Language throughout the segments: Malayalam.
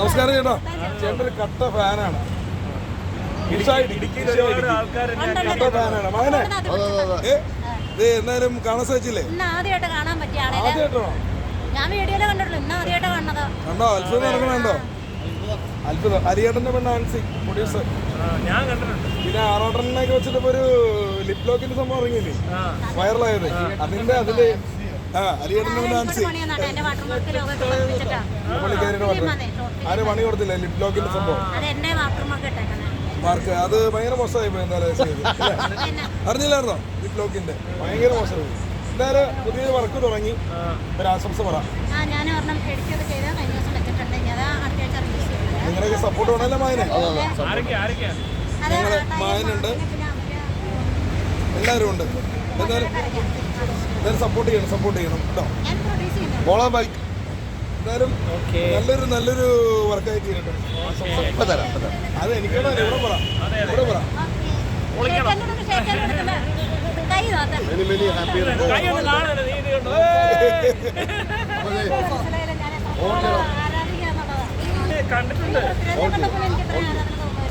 നമസ്കാരം ചേട്ടാ. ചേട്ടൻ ഒരു കട്ട ഫാനാണ്. കട്ട ഫാനാണ്. മകനെ. ഏ എന്നാലും കാണാൻ സാധിച്ചില്ലേ? ആദ്യമായിട്ട് കാണാൻ പറ്റിയ ആളെ ഞാൻ വീഡിയോയിൽ കണ്ടിട്ടുള്ളൂ. ഇന്ന് ആദ്യമായിട്ട് കാണുന്നത്. കണ്ടോ? അത്ഭുതം നടക്കണുണ്ടോ അത്ഭുതം. അരിയേട്ടന്റെ പെണ്ണ ആൻസി പ്രൊഡ്യൂസർ ഞാൻ കണ്ടിട്ടുണ്ട്. പിന്നെ ആറോട്ടനെ വെച്ചിട്ട് ഇപ്പൊ ഒരു ലിപ് ലോക്കിന്റെ സംഭവം ഇറങ്ങിയില്ലേ? വൈറലായത് അതിന്റെ അതിൽ ആരും പണി കൊടുത്തില്ല ലിപ് ലോക്കിന്റെ സംഭവം. മാർക്ക് അത് ഭയങ്കര മോശമായി പോയി എന്തായാലും അറിഞ്ഞില്ലായിരുന്നോ? ലിപ് ലോക്കിന്റെ ഭയങ്കര മോശമായി. എന്തായാലും പുതിയ വർക്ക് തുടങ്ങി. ഒരു ആശംസ പറ. നിങ്ങളൊക്കെ സപ്പോർട്ട് വേണമല്ലോ മായനെ? ഞങ്ങൾ മായനുണ്ട്. എല്ലാവരും ഉണ്ട് എന്തായാലും എന്തായാലും സപ്പോർട്ട് ചെയ്യണം സപ്പോർട്ട് ചെയ്യണം കേട്ടോ. ഞാൻ പ്രൊഡ്യൂസ് ചെയ്യുന്നുണ്ട്. മോളാ ബൈക്ക് എന്തായാലും ഓക്കെ നല്ലൊരു നല്ലൊരു വർക്കായി തീരട്ടെ അത് ഇവിടെ പറ. ഇവിടെ പറ. എനിക്ക്.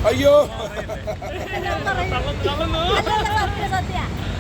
അയ്യോ.